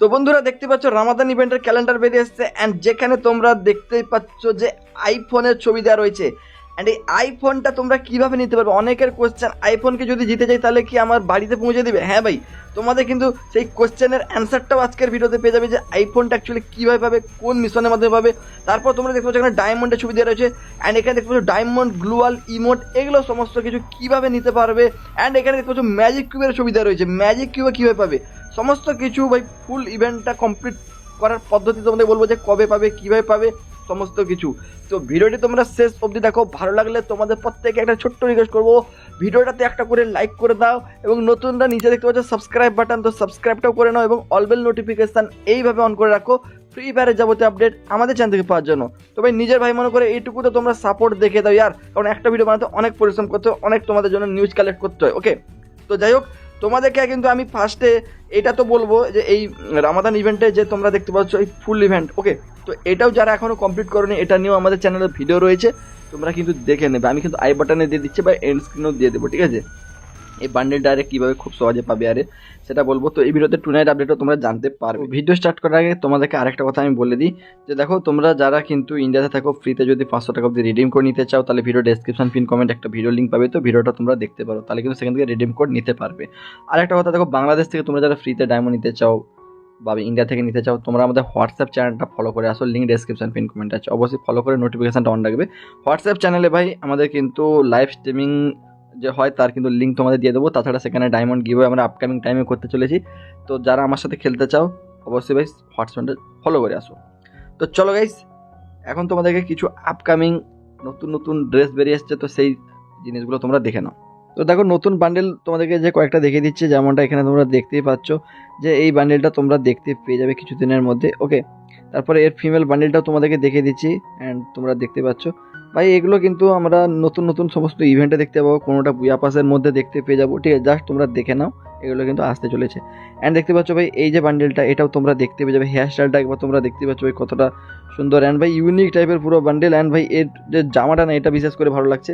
তো বন্ধুরা দেখতে পাচ্ছ রামাদান ইভেন্টের ক্যালেন্ডার বেরিয়ে এসছে অ্যান্ড যেখানে তোমরা দেখতেই পাচ্ছ যে আইফোনের ছবি দেওয়া রয়েছে। অ্যান্ড এই আইফোনটা তোমরা কীভাবে নিতে পারবে? অনেকের কোয়েশ্চেন আইফোনকে যদি জিতে যাই তাহলে কি আমার বাড়িতে পৌঁছে দিবে? হ্যাঁ ভাই, তোমাদের কিন্তু সেই কোয়েশ্চেনের অ্যান্সারটাও আজকের ভিডিওতে পেয়ে যাবে যে আইফোনটা অ্যাকচুয়ালি কীভাবে পাবে, কোন মিশনের মাধ্যমে পাবে। তারপর তোমরা দেখতে পাচ্ছ এখানে ডায়মন্ডের ছবি দেওয়া রয়েছে। অ্যান্ড এখানে দেখতে পাচ্ছ ডায়মন্ড গ্লুয়াল ইমোট এগুলো সমস্ত কিছু কীভাবে নিতে পারবে? অ্যান্ড এখানে দেখতে পাচ্ছ ম্যাজিক কিউবের ছবি দেওয়া রয়েছে। ম্যাজিক কিউবে কীভাবে পাবে? সমস্ত কিছু, ভাই ফুল ইভেন্টটা কমপ্লিট করার পদ্ধতি তোমাদের বলব যে কবে পাবে, কীভাবে পাবে, সমস্ত কিছু। তো ভিডিওটি তোমরা শেষ অবধি দেখো, ভালো লাগলে তোমাদের প্রত্যেকে একটা ছোট্ট রিকোয়েস্ট করব। ভিডিওটাতে একটা করে লাইক করে দাও এবং নতুনরা নিচে দেখতে পাচ্ছ সাবস্ক্রাইব বাটন তো সাবস্ক্রাইবটাও করে নাও এবং অলবেল নোটিফিকেশান এইভাবে অন করে রাখো ফ্রি ফায়ারের যাবতীয় আপডেট আমাদের চ্যানেল থেকে পাওয়ার জন্য। তো ভাই, নিজের ভাই মনে করে এইটুকু তো তোমরা সাপোর্ট দেখে দাও, ইয়ার। কারণ একটা ভিডিও বানাতে অনেক পরিশ্রম করতে হয়, অনেক তোমাদের জন্য নিউজ কালেক্ট করতে হয় ওকে তো যাই হোক তোমাদেরকে কিন্তু আমি ফার্স্টে এটা তো বলব যে এই রামাদান ইভেন্টে যে তোমরা দেখতে পাচ্ছ এই ফুল ইভেন্ট ওকে তো এটাও যারা এখনও কমপ্লিট করেনি, এটা নিয়েও আমাদের চ্যানেলে ভিডিও রয়েছে, তোমরা কিন্তু দেখে নেবে। আমি কিন্তু আই বাটনে দিয়ে দিচ্ছি বা এন্ড স্ক্রিনেও দিয়ে দেবো, ঠিক আছে? এই বান্ডেল ডাইরেক্ট কীভাবে খুব সহজে পাবে আরে, সেটা বলব। তো এই ভিডিওতে টু নাইট আপডেটও তোমরা জানতে পারবে। ভিডিও স্টার্ট করার আগে তোমাদেরকে আরেকটা কথা আমি বলে দিই, যে দেখো, তোমরা যারা কিন্তু ইন্ডিয়াতে থাকো ফ্রিতে যদি পাঁচশো টাকা অব্দি রিডিম কোড নিতে চাও, তাহলে ভিডিও ডেসক্রিপশন পিন কমেন্ট একটা ভিডিও লিঙ্ক পাবে। তো ভিডিওটা তোমরা দেখতে পারো, তাহলে কিন্তু সেখান থেকে রিডিম কোড নিতে পারবে। আর একটা কথা দেখো, বাংলাদেশ থেকে তোমরা যারা ফ্রিতে ডায়মন্ড নিতে চাও, বা ইন্ডিয়া থেকে নিতে চাও, তোমরা আমাদের হোয়াটসঅ্যাপ চ্যানেলটা ফলো করে আসো লিঙ্ক ডেসক্রিপশন পিন কমেন্ট আছে। অবশ্যই ফলো করে নোটিফিকেশনটা অন রাখবে। হোয়াটসঅ্যাপ চ্যানেলে ভাই, আমাদের কিন্তু লাইভ স্ট্রিমিং যে হয় তার কিন্তু লিঙ্ক তোমাদের দিয়ে দেবো। তাছাড়া সেখানে ডায়মন্ড গিভও আমরা আপকামিং টাইমে করতে চলেছি। তো যারা আমার সাথে খেলতে চাও, অবশ্যই ভাই হোয়াটসঅ্যাপটা ফলো করে আসো। তো চলো গাইস এখন তোমাদেরকে কিছু আপকামিং নতুন নতুন ড্রেস বেরিয়ে এসছে, তো সেই জিনিসগুলো তোমরা দেখে নাও। তো দেখো, নতুন বান্ডেল তোমাদেরকে যে কয়েকটা দেখিয়ে দিচ্ছে, যেমনটা এখানে তোমরা দেখতেই পাচ্ছ, যে এই বান্ডেলটা তোমরা দেখতে পেয়ে যাবে কিছুদিনের মধ্যে ওকে তারপরে এর ফিমেল বান্ডেলটাও তোমাদেরকে দেখে দিচ্ছি অ্যান্ড তোমরা দেখতে পাচ্ছ। ভাই, এগুলো কিন্তু আমরা নতুন নতুন সমস্ত ইভেন্টে দেখতে পাবো, কোনোটা বুয়া পাসের মধ্যে দেখতে পেয়ে যাব। ঠিক আছে জাস্ট তোমরা দেখে নাও, এগুলো কিন্তু আসতে চলেছে। অ্যান্ড দেখতে পাচ্ছ ভাই, এই যে বান্ডেলটা এটাও তোমরা দেখতে পেয়ে যাবে হেয়ার স্টাইলটা একবার তোমরা দেখতে পাচ্ছ ভাই, কতটা সুন্দর। অ্যান্ড ভাই ইউনিক টাইপের পুরো বান্ডেল অ্যান্ড ভাই, এর যে জামাটা না, এটা বিশেষ করে ভালো লাগছে।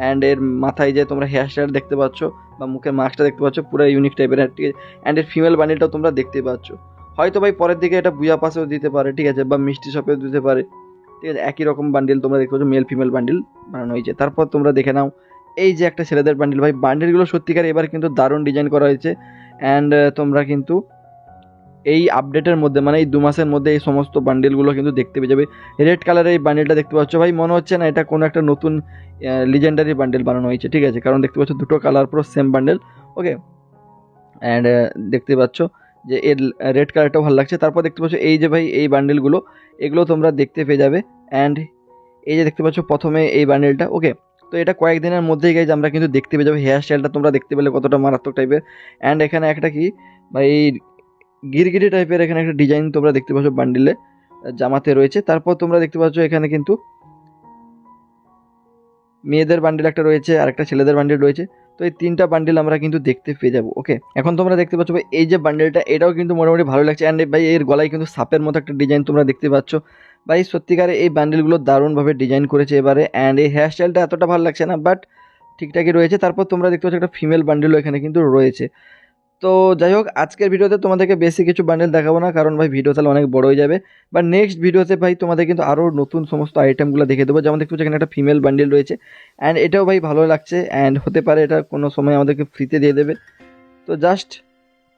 অ্যান্ড এর মাথায় যে তোমরা হেয়ার স্টাইল দেখতে পাচ্ছ, বা মুখের মাস্কটা দেখতে পাচ্ছ, পুরো ইউনিক টাইপের ঠিক আছে। অ্যান্ড এর ফিমেল বান্ডেলটাও তোমরা দেখতে পাচ্ছ। হয়তো ভাই পরের দিকে এটা বুয়া পাশেও দিতে পারে, ঠিক আছে, বা মিষ্টি শপেও দিতে পারে। ঠিক আছে, একই রকম বান্ডিল তোমরা দেখতে পাচ্ছ মেল ফিমেল বান্ডিল বানানো হয়েছে। তারপর তোমরা দেখে নাও, এই যে একটা ছেলেদের বান্ডিল ভাই বান্ডিলগুলো সত্যিকার এবার কিন্তু দারুণ ডিজাইন করা হয়েছে। অ্যান্ড তোমরা কিন্তু এই আপডেটের মধ্যে মানে এই দু মাসের মধ্যে এই সমস্ত বান্ডিলগুলো কিন্তু দেখতে পেয়ে যাবে। রেড কালারের এই বান্ডিলটা দেখতে পাচ্ছ ভাই, মনে হচ্ছে না এটা কোনো একটা নতুন লিজেন্ডারি বান্ডেল বানানো হয়েছে, ঠিক আছে? কারণ দেখতে পাচ্ছ দুটো কালার পুরো সেম বান্ডেল ওকে অ্যান্ড দেখতে পাচ্ছ যে এর রেড কালারটাও ভালো লাগছে। তারপর দেখতে পাচ্ছ এই যে ভাই, এই বান্ডেলগুলো এগুলো তোমরা দেখতে পেয়ে যাবে। অ্যান্ড এই যে দেখতে পাচ্ছ প্রথমে এই বান্ডেলটা ওকে তো এটা কয়েকদিনের মধ্যেই গাইজ আমরা কিন্তু দেখতে পেয়ে যাব হেয়ার স্টাইলটা তোমরা দেখতে পেলে কতটা মারাত্মক টাইপের অ্যান্ড এখানে একটা কি, ভাই গিরগিরি টাইপের এখানে একটা ডিজাইন তোমরা দেখতে পাচ্ছ বান্ডিলে জামাতে রয়েছে। তারপর তোমরা দেখতে পাচ্ছ এখানে কিন্তু মেয়েদের বান্ডিল একটা রয়েছে আর একটা ছেলেদের বান্ডিল রয়েছে। তো এই তিনটা বান্ডিল আমরা কিন্তু দেখতে পেয়ে যাব ওকে এখন তোমরা দেখতে পাচ্ছ ভাই, এই যে বান্ডেলটা এটাও কিন্তু মোটামুটি ভালো লাগছে। অ্যান্ড ভাই, এর গলায় কিন্তু সাপের মতো একটা ডিজাইন তোমরা দেখতে পাচ্ছ। ভাই, সত্যিকারে এই বান্ডেলগুলো দারুণভাবে ডিজাইন করেছে এবারে। অ্যান্ড এই হেয়ার স্টাইলটা এতটা ভালো লাগছে না বাট ঠিকঠাকই রয়েছে। তারপর তোমরা দেখতে পাচ্ছ একটা ফিমেল বান্ডেলও এখানে কিন্তু রয়েছে। তো যাই হোক, আজকের ভিডিওতে তোমাদেরকে বেশি কিছু বান্ডেল দেখাবো না, কারণ ভাই ভিডিও তাহলে অনেক বড় হয়ে যাবে। বা নেক্সট ভিডিওতে ভাই তোমাদের কিন্তু আরও নতুন সমস্ত আইটেমগুলো দেখে দেবো। যেমন দেখতে এখানে একটা ফিমেল বান্ডেল রয়েছে। অ্যান্ড এটাও ভাই ভালো লাগছে অ্যান্ড হতে পারে এটা কোনো সময় আমাদেরকে ফ্রিতে দিয়ে দেবে। তো জাস্ট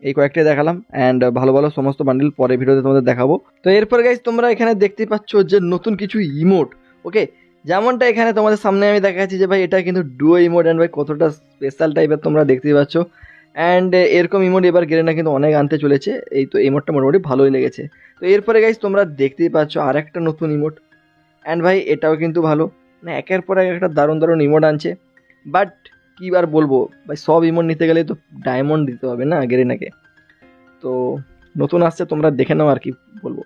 এই কয়েকটাই দেখালাম অ্যান্ড ভালো ভালো সমস্ত বান্ডেল পরে ভিডিওতে তোমাদের দেখাবো। তো এরপর গাইজ তোমরা এখানে দেখতেই পাচ্ছ যে নতুন কিছু ইমোট ওকে যেমনটা এখানে তোমাদের সামনে আমি দেখাচ্ছি যে ভাই, এটা কিন্তু ডুয়ো ইমোট অ্যান্ড ভাই কতটা স্পেশাল টাইপের তোমরা দেখতেই পাচ্ছ। অ্যান্ড এরকম ইমোট এবার গেরেনা কিন্তু অনেক আনতে চলেছে। এই তো ইমোটটা মোটামুটি ভালোই লেগেছে। তো এরপরে গাইজ তোমরা দেখতেই পাচ্ছ আর একটা নতুন ইমোট অ্যান্ড ভাই, এটাও কিন্তু ভালো। না একের পর এক একটা দারুণ দারুণ ইমোট আনছে। বাট কী আর বলব? ভাই, সব ইমোট নিতে গেলে তো ডায়মন্ড দিতে হবে না গেরেনাকে তো নতুন আসছে, তোমরা দেখে নাও আর কি বলব।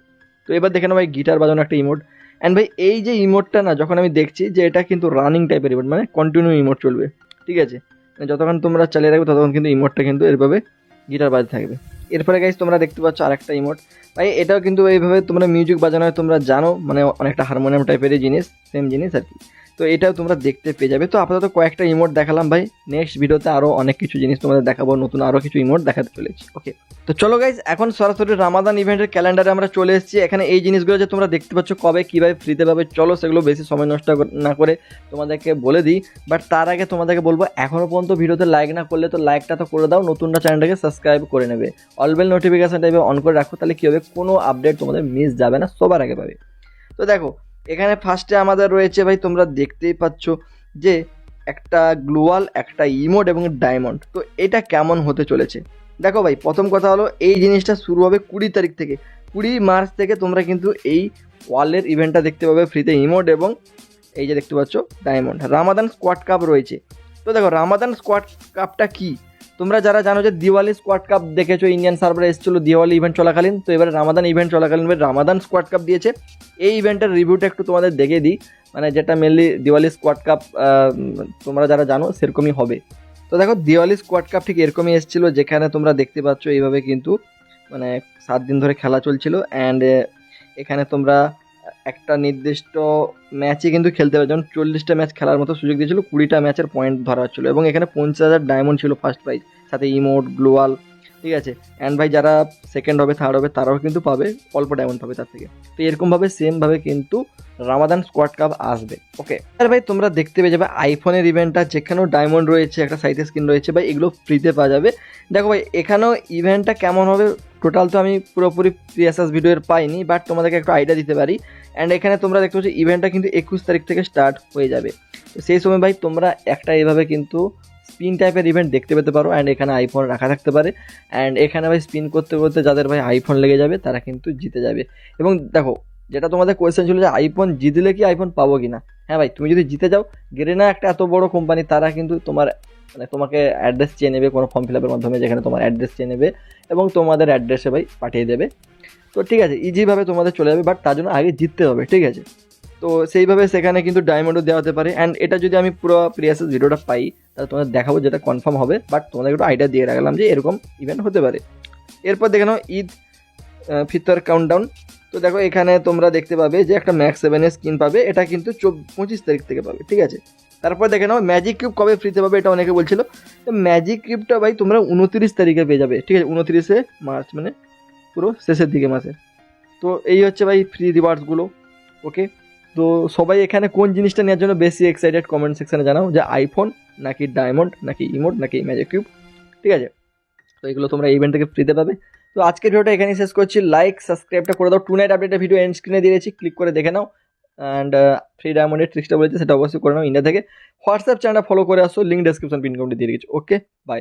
তো এবার দেখে নাও ভাই গিটার বাজানো একটা ইমোট অ্যান্ড ভাই, এই যে ইমোটটা না, যখন আমি দেখছি যে এটা কিন্তু রানিং টাইপের ইমোট মানে কন্টিনিউ ইমোট চলবে। ঠিক আছে? মানে যতক্ষণ তোমরা চালিয়ে রাখবে ততক্ষণ কিন্তু ইমোটটা কিন্তু এরভাবে গিটার বাজতে থাকবে। এরপরে গাইজ তোমরা দেখতে পাচ্ছ আরেকটা ইমোট ভাই, এটাও কিন্তু এইভাবে তোমরা মিউজিক বাজানো তোমরা জানো মানে অনেকটা হারমোনিয়াম টাইপেরই জিনিস সেম জিনিস আর কি। তো এটাও তোমরা দেখতে পেয়ে যাবে। তো আপাতত কয়েকটা ইমোট দেখালাম ভাই। নেক্সট ভিডিওতে আরও অনেক কিছু জিনিস তোমাদের দেখাবো, নতুন আরও কিছু ইমোট দেখাতে চলেছি। ওকে তো চলো গাইজ এখন সরাসরি রামাদান ইভেন্টের ক্যালেন্ডারে আমরা চলে এসেছি। এখানে এই জিনিসগুলো যে তোমরা দেখতে পাচ্ছ কবে, কীভাবে ফ্রিতে পাবে, চলো সেগুলো বেশি সময় নষ্ট না করে তোমাদেরকে বলে দিই। বাট তার আগে তোমাদেরকে বলব এখনও পর্যন্ত ভিডিওতে লাইক না করলে তো লাইকটা তো করে দাও নতুনটা চ্যানেলটাকে সাবস্ক্রাইব করে নেবে। অলবেল নোটিফিকেশন টাইপে অন করে রাখো, তাহলে কী হবে? কোনো আপডেট তোমাদের মিস যাবে না, সবার আগে পাবে। তো দেখো এখানে ফার্স্টে আমাদের রয়েছে ভাই, তোমরা দেখতেই পাচ্ছ যে একটা গ্লোয়াল, একটা ইমোড এবং ডায়মন্ড। তো এটা কেমন হতে চলেছে? দেখো ভাই, প্রথম কথা হলো এই জিনিসটা শুরু হবে কুড়ি তারিখ থেকে। কুড়ি মার্চ থেকে তোমরা কিন্তু এই ওয়ালের ইভেন্টটা দেখতে পাবে ফ্রিতে ইমোড এবং এই যে দেখতে পাচ্ছ ডায়মন্ড। রামাদান স্কোয়াড কাপ রয়েছে। তো দেখো, রামাদান স্কোয়াড কাপটা কি? তোমরা যারা জানো যে দিওয়ালি স্কোয়াড কাপ দেখেছ, ইন্ডিয়ান সার্ভারে এসেছিল দিওয়ালি ইভেন্ট চলাকালীন, তো এবারে রামাদান ইভেন্ট চলাকালীন এবার রামাদান স্কোয়াড কাপ দিয়েছে। এই ইভেন্টের রিভিউটা একটু তোমাদের দেখে দিই মানে যেটা মেনলি দিওয়ালি স্কোয়াড কাপ তোমরা যারা জানো সেরকমই হবে। তো দেখো, দিওয়ালি স্কোয়াড কাপ ঠিক এরকমই এসেছিল, যেখানে তোমরা দেখতে পাচ্ছ এইভাবে কিন্তু মানে সাত দিন ধরে খেলা চলছিল অ্যান্ড এখানে তোমরা একটা নির্দিষ্ট ম্যাচে কিন্তু খেলতে পারবে যেমন চল্লিশটা ম্যাচ খেলার মতো সুযোগ দিয়েছিল, কুড়িটা ম্যাচের পয়েন্ট ধরা হচ্ছিল এবং এখানে পঞ্চাশ হাজার ডায়মন্ড ছিল ফার্স্ট প্রাইজ সাথে ইমোট গ্লোয়াল ঠিক আছে? অ্যান্ড ভাই যারা সেকেন্ড হবে থার্ড হবে, তারাও কিন্তু পাবে, অল্প ডায়মন্ড পাবে তার থেকে। তো এরকমভাবে সেমভাবে কিন্তু রামাদান স্কোয়াড কাপ আসবে। ওকে আর ভাই, তোমরা দেখতে পেয়ে যাবে আইফোনের ইভেন্টটা যেখানেও ডায়মন্ড রয়েছে, একটা সাইটে স্ক্রিন রয়েছে, ভাই, এগুলো ফ্রিতে পাওয়া যাবে। দেখো ভাই, এখানেও ইভেন্টটা কেমন হবে? টোটাল তো আমি পুরোপুরি প্রিয়াসাস ভিডিওর পাইনি বাট তোমাদেরকে একটু আইডিয়া দিতে পারি। অ্যান্ড এখানে তোমরা দেখতে পাচ্ছ ইভেন্টটা কিন্তু একুশ তারিখ থেকে স্টার্ট হয়ে যাবে। তো সেই সময় ভাই, তোমরা একটা এভাবে কিন্তু স্পিন টাইপের ইভেন্ট দেখতে পেতে পারো। অ্যান্ড এখানে আইফোন রাখা থাকতে পারে। অ্যান্ড এখানে ভাই স্পিন করতে করতে যাদের ভাই আইফোন লেগে যাবে, তারা কিন্তু জিতে যাবে। এবং দেখো, যেটা তোমাদের কোয়েশ্চেন ছিল যে আইফোন জিতলে কি আইফোন পাবো কি না হ্যাঁ ভাই, তুমি যদি জিতে যাও গেরেনা একটা এত বড় কোম্পানি তারা কিন্তু তোমার মানে তোমাকে অ্যাড্রেস চেয়ে নেবে কোনো ফর্ম ফিল আপের মাধ্যমে, যেখানে তোমার অ্যাড্রেস চেয়ে নেবে। এবং তোমাদের অ্যাড্রেসে ভাই পাঠিয়ে দেবে। তো ঠিক আছে ইজিভাবে তোমাদের চলে যাবে বাট তার জন্য আগে জিততে হবে, ঠিক আছে? তো সেইভাবে সেখানে কিন্তু ডায়মন্ডও দেওয়া হতে পারে অ্যান্ড এটা যদি আমি পুরো প্রিয়াসের ভিডিওটা পাই, তাহলে তোমাদের দেখাবো যেটা কনফার্ম হবে বাট তোমাদের একটু আইডিয়া দিয়ে রাখলাম যে এরকম ইভেন্ট হতে পারে। এরপর দেখে নাও, ঈদ ফিতর কাউন্টডাউন তো দেখো এখানে তোমরা দেখতে পাবে যে একটা ম্যাক্স সেভেনের স্কিন পাবে, এটা কিন্তু পঁচিশ তারিখ থেকে পাবে, ঠিক আছে? তারপর দেখে নাও ম্যাজিক কিউব কবে ফ্রিতে পাবে এটা অনেকে বলছিল, তো ম্যাজিক কিউবটা ভাই তোমরা উনত্রিশ তারিখে পেয়ে যাবে, ঠিক আছে? উনত্রিশে মার্চ মানে পুরো শেষের দিকে মাসে। তো এই হচ্ছে ভাই ফ্রি রিওয়ার্ডসগুলো ওকে তো সবাই এখানে কোন জিনিসটা নেওয়ার জন্য বেশি এক্সাইটেড কমেন্ট সেকশানে জানাও, যে আইফোন নাকি ডায়মন্ড নাকি ইমোট নাকি ম্যাজিক কিউব ঠিক আছে? তো এগুলো তোমরা ইভেন্ট থেকে ফ্রিতে পাবে। তো আজকের ভিডিওটা এখানেই শেষ করছি। লাইক সাবস্ক্রাইবটা করে দাও। টু নাইট আপডেটের ভিডিও এন্ড স্ক্রিনে দিয়েছি ক্লিক করে দেখে নাও। অ্যান্ড ফ্রি ডায়মন্ডের ট্রিক্সটা বলেছে, সেটা অবশ্যই করে নাও ইন্ডিয়া থেকে। হোয়াটসঅ্যাপ চ্যানেলটা ফলো করে আসো লিঙ্ক ডেসক্রিপশন পিন দিয়ে দিয়েছি ওকে বাই